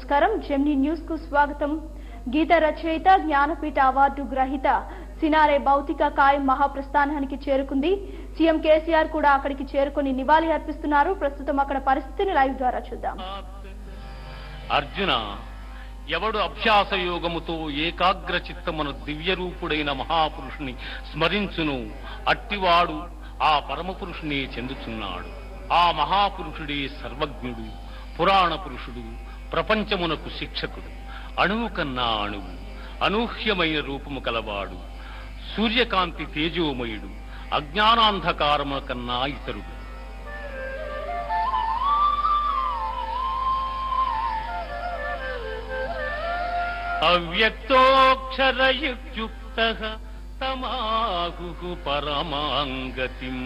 నమస్కారం. జెమ్ని న్యూస్కు స్వాగతం. గీత రచయిత జ్ఞానపీఠ అవార్డు గ్రహీత సినారే భౌతిక కాయం మహాప్రస్థానానికి చేరుకుంది. సీఎం కేసీఆర్ కూడా అక్కడికి చేరుకుని నివాళి అర్పిస్తున్నారు. ప్రస్తుతం అక్కడ పరిస్థితిని లైవ్ ద్వారా చూద్దాం. అర్జున ఎవడు అభ్యాస యోగముతో ఏకాగ్ర చిత్తమున దివ్యరూపుడైన మహాపురుషుని స్మరించును అట్టివాడు ఆ పరమపురుషుని చెందుచున్నాడు. ఆ మహాపురుషుడే సర్వజ్ఞుడు పురాణ పురుషుడు ప్రపంచమునకు శిక్షకుడు అణువు కన్నా అణువు అనూహ్యమైన రూపము కలవాడు సూర్యకాంతి తేజోమయుడు అజ్ఞానాంధకారము కన్నా ఇతరుడు. అవ్యక్తోక్షరయుక్త తమాహు పరమాంగతిం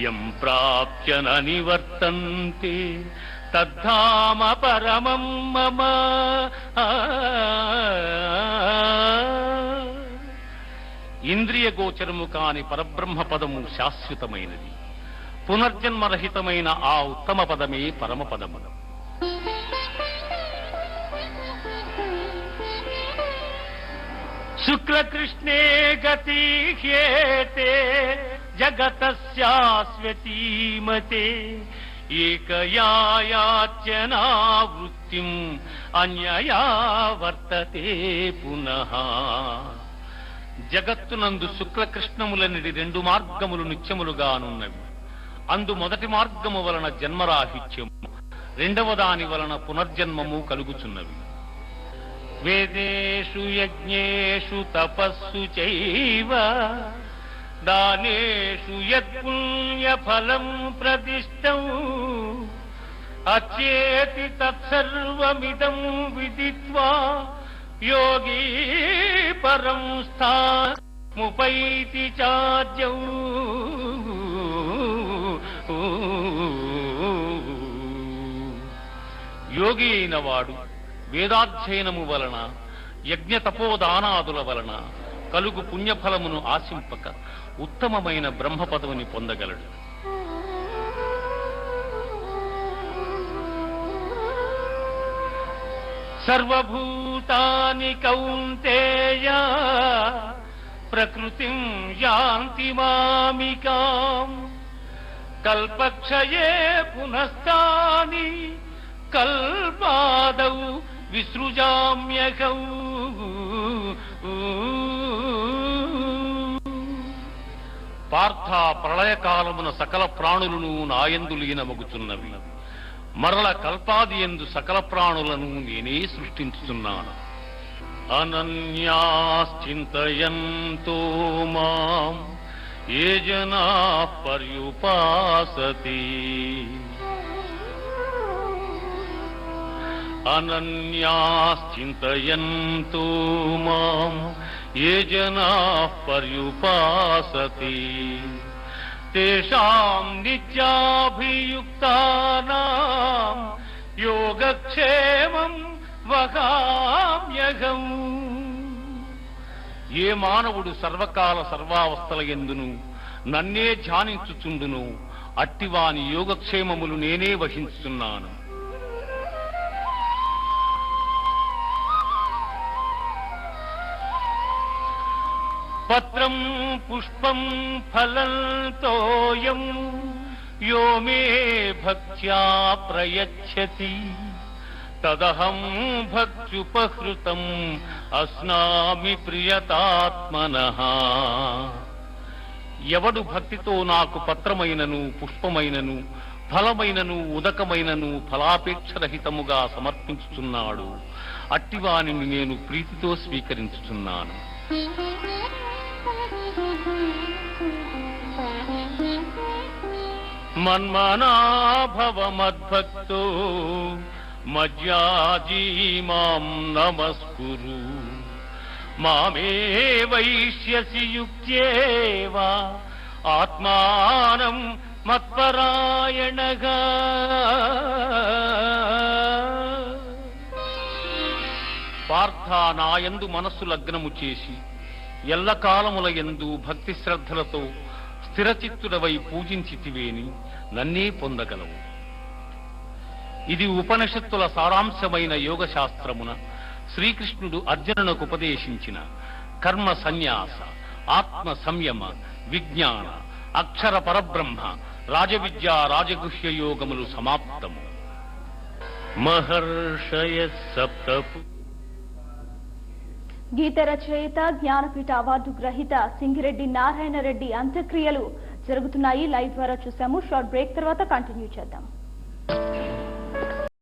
ఎం ప్రాప్య నివర్తంతే తద్ధామ పరమం మమ. ఇంద్రియ గోచరము కాని పరబ్రహ్మ పదము శాశ్వతమైనది. పునర్జన్మరహితమైన ఆ ఉత్తమ పదమే పరమ పదము శుక్లకృష్ణే గతి హ్యేతే జగత శాశ్వతీమతే ఏకయాయాచనావృత్తిం అన్యయా వర్తతే పునః. జగత్తునందు శుక్లకృష్ణములనిడి రెండు మార్గములు నిత్యములుగానున్నవి. అందు మొదటి మార్గము వలన జన్మరాహిత్యము రెండవ దాని వలన పునర్జన్మము కలుగుచున్నవి. వేదేషు యజ్ఞేషు తపస్సు చైవ దానేషు యత్పుణ్యఫలం ప్రతిష్టం అచ్చేతి తత్సర్వమిదం విదిత్వా యోగీ పరం స్థాముపైతి చార్జౌ యోగి అయిన వాడు వేదాధ్యయనము వలన యజ్ఞ తపోదానాదుల వలన కలుగు పుణ్యఫలమును ఆశింపక ఉత్తమమైన బ్రహ్మ పదవిని పొందగలడు. సర్వభూతాని కౌంతేయ ప్రకృతిం యాంతి మామికాం కల్పక్షయే పునస్తాని కల్పాదౌ విసృజామ్యకౌ. పార్థ ప్రళయకాలమున సకల ప్రాణులను నాయందు లీనమగుతున్నవి మరల కల్పాది ఎందు సకల ప్రాణులను నేనే సృష్టించుతున్నాను అనన్యాశ్చింతయంతో మాం ఏ జనా పర్యుపాసతి. అనన్యాశ్చింతయంతో మాం ఏ జనా పర్యుపాసతి? తేషాం నిత్యాభియుక్తానాం యోగక్షేమం వగామ్యగం ఏ మానవుడు సర్వకాల సర్వావస్థల ఎందును? నన్నే ధ్యానించుచుండును. అట్టివాని యోగక్షేమములు నేనే వహించుతున్నాను పత్రం పుష్పం ఫలం తోయం. యో మే భక్త్యా ప్రయచ్చతి. తదహం భక్త్యుపహృతం అస్నామి ప్రియతాత్మన. ఎవడు భక్తితో నాకు పత్రమైనను పుష్పమైనను ఫలమైనను ఉదకమైనను ఫలాపేక్షరహితముగా సమర్పించుచున్నాడు అట్టివాణిని నేను ప్రీతితో స్వీకరించుచున్నాను. మన్మనాభవ మద్భక్తో మజ్యాజీ మాం నమస్కురు. మామే వైష్యసి యుక్త్యేవా ఆత్మానం మత్పరాయణగా. పార్థ నాయందు మనస్సు లగ్నము చేసి ఎల్లకాలముల యందు భక్తి శ్రద్ధలతో స్థిరచిత్తుడవై పూజించితివేని నన్నే పొందగలవు. ఇది ఉపనిషత్తుల సారాంశమైన యోగ శాస్త్రమున శ్రీకృష్ణుడు అర్జునునకు ఉపదేశించిన కర్మ సన్యాస ఆత్మ సంయమ విజ్ఞాన అక్షర పరబ్రహ్మ రాజవిద్య రాజగుహ్య యోగములు సమాప్తము. మహర్షయ సప్తపు గీత రచయిత జ్ఞానపీఠ అవార్డు గ్రహీత సింగిరెడ్డి నారాయణ రెడ్డి అంత్యక్రియలు జరుగుతున్నాయి. లైవ్ ద్వారా చూసాము. షార్ట్ బ్రేక్ తర్వాత కంటిన్యూ చేద్దాం.